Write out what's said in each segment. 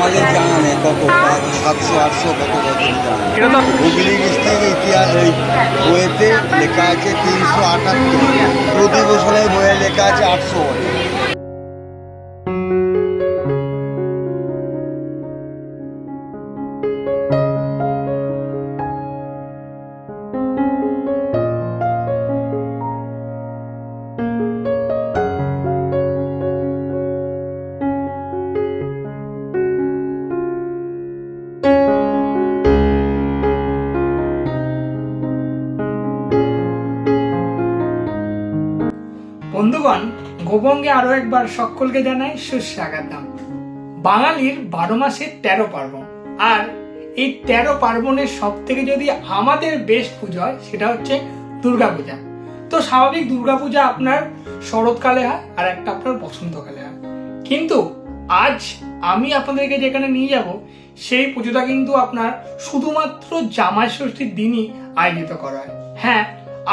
আমাদের জানা নেই কত? সাতশো আটশো কত বছর জানা? হুগলি ডিস্ট্রিক্টের ইতিহাস ওই বইয়েতে লেখা আছে তিনশো আটাত্তর। প্রতি বছরের বইয়ে লেখা আছে আটশো বছর। বন্ধুগণ, গোবঙ্গে আরও একবার সকলকে জানাই সুস্বাগতম। বাঙালির বারো মাসের তেরো পার্বণ। আর এই তেরো পার্বণের সব থেকে যদি আমাদের বেস্ট পুজো হয়, সেটা হচ্ছে দুর্গাপূজা। তো স্বাভাবিক দুর্গাপূজা আপনার শরৎকালে হয়, আর একটা আপনার বসন্তকালে হয়। কিন্তু আজ আমি আপনাদেরকে যেখানে নিয়ে যাব, সেই পুজোটা কিন্তু আপনার শুধুমাত্র জামাই ষষ্ঠীর দিনই আয়োজিত করা হয়। হ্যাঁ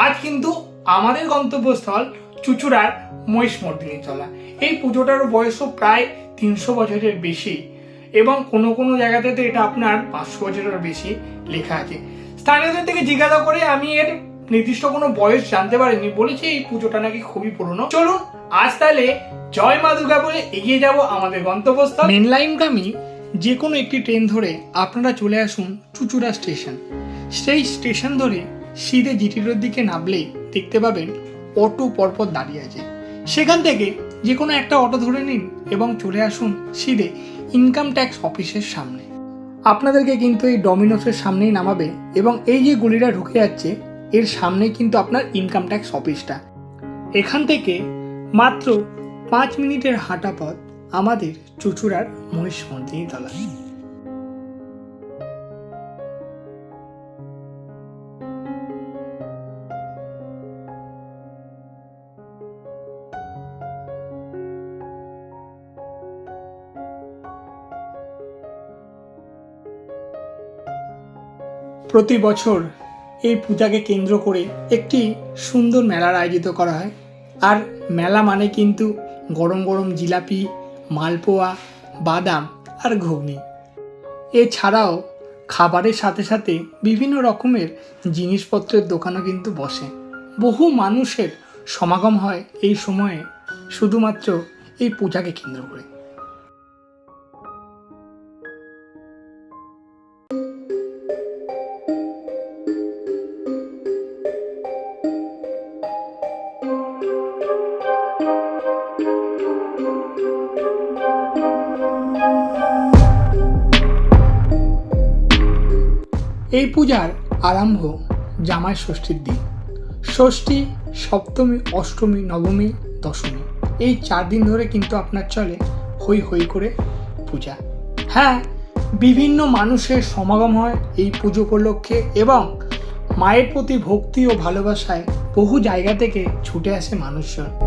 আজ কিন্তু আমাদের গন্তব্যস্থল চুচুড়ার মহিষমর্দিনী চলা। এই পুজোটার বয়সও প্রায় তিনশো বছরের বেশি এবং কোনো কোনো জায়গাতে তো এটা আপনার পাঁচশো বছরের বেশি লেখা আছে। স্থানীয়দের থেকে জিজ্ঞাসা করে আমি এর নির্দিষ্ট কোনো বয়স জানতে পারিনি, বলেছে এই পুজোটা নাকি খুবই পুরনো। চলুন, আজ তাহলে জয় মা দুর্গা বলে এগিয়ে যাব আমাদের গন্তব্যস্থল। মেন লাইনগামী যে কোনো একটি ট্রেন ধরে আপনারা চলে আসুন চুচুড়া স্টেশন। সেই স্টেশন ধরে সিধে জিটি রোড দিকে নামলেই দেখতে পাবেন অটো পরপর দাঁড়িয়ে আছে। সেখান থেকে যে কোনো একটা অটো ধরে নিন এবং চলে আসুন সিধে ইনকাম ট্যাক্স অফিসের সামনে। আপনাদেরকে কিন্তু এই ডমিনোসের সামনেই নামাবে এবং এই যে গলিটা ঢুকে যাচ্ছে, এর সামনেই কিন্তু আপনার ইনকাম ট্যাক্স অফিসটা এখান থেকে মাত্র পাঁচ মিনিটের হাঁটা পথ আমাদের চুচুড়ার মহিষ মন্দির তলা প্রতি বছর এই পূজাকে কেন্দ্র করে একটি সুন্দর মেলার আয়োজিত করা হয়। আর মেলা মানে কিন্তু গরম গরম জিলাপি, মালপোয়া, বাদাম আর ঘুগনি। এছাড়াও খাবারের সাথে সাথে বিভিন্ন রকমের জিনিসপত্রের দোকানও কিন্তু বসে। বহু মানুষের সমাগম হয় এই সময়ে শুধুমাত্র এই পূজাকে কেন্দ্র করে। এই পূজার আরম্ভ জামাই ষষ্ঠীর দিন। ষষ্ঠী, সপ্তমী, অষ্টমী, নবমী, দশমী। এই চার দিন ধরে কিন্তু আপনার চলে হই হই করে পূজা। হ্যাঁ বিভিন্ন মানুষের সমাগম হয় এই পুজো উপলক্ষে এবং মায়ের প্রতি ভক্তি ও ভালোবাসায় বহু জায়গা থেকে ছুটে আসে মানুষজন।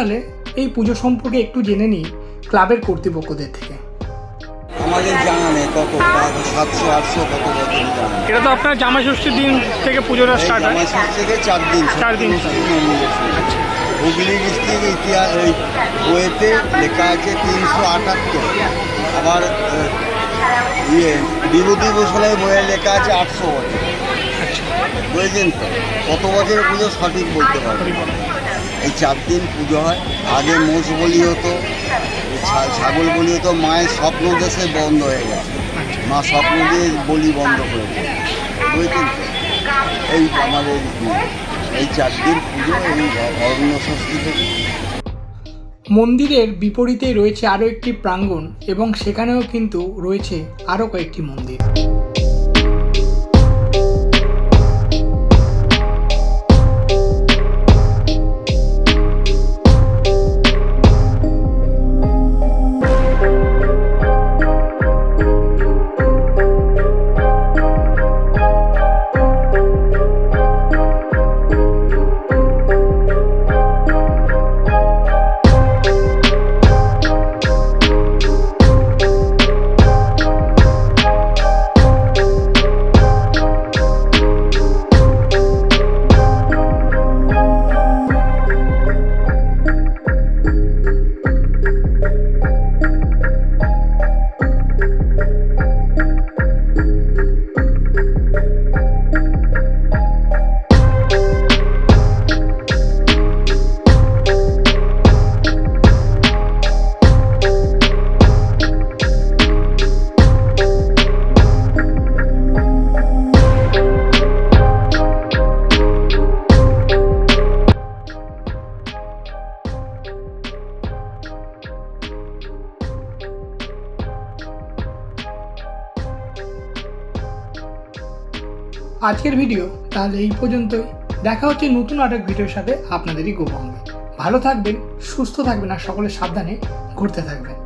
তাহলে এই পুজো সম্পর্কে একটু জেনে নিই ক্লাবের কর্তৃপক্ষদের থেকে। আমাদের জানা নেই কত সাতশো আটশো কত এটা তো আপনার জামাই ষষ্ঠীর দিন থেকে পুজোটা স্টার্ট হয়। থেকে চার দিন চার দিন। হুগলি ডিস্ট্রিক্টের ইতিহাস এই বইয়েতে লেখা আছে তিনশো আটাত্তর। আবার ইয়ে বিভূতি ভূষণের বইয়ে লেখা আছে আটশো বছর। আচ্ছা। বুঝেছেন তো? কত বছরের পুজো সঠিক বলতে পারব না। এই চার দিন পুজো হয় আগে মোষ বলি হতো ছাগল বলি হতো, মায়ের স্বপ্ন দেশে বন্ধ হয়ে গেছে মা স্বপ্ন দিয়ে বলি বন্ধ করে। তো এই আমাদের। এই চার দিন পুজো, এই অরণ্য ষষ্ঠী থেকে মন্দিরের বিপরীতে রয়েছে আরও একটি প্রাঙ্গণ এবং সেখানেও কিন্তু রয়েছে আরও কয়েকটি মন্দির আজকের ভিডিও, তাহলে এই পর্যন্তই। দেখা হচ্ছে নতুন আরেক ভিডিওর সাথে আপনাদেরই গোপন। ভালো থাকবেন, সুস্থ থাকবেন আর সকলে সাবধানে ঘুরতে থাকবেন।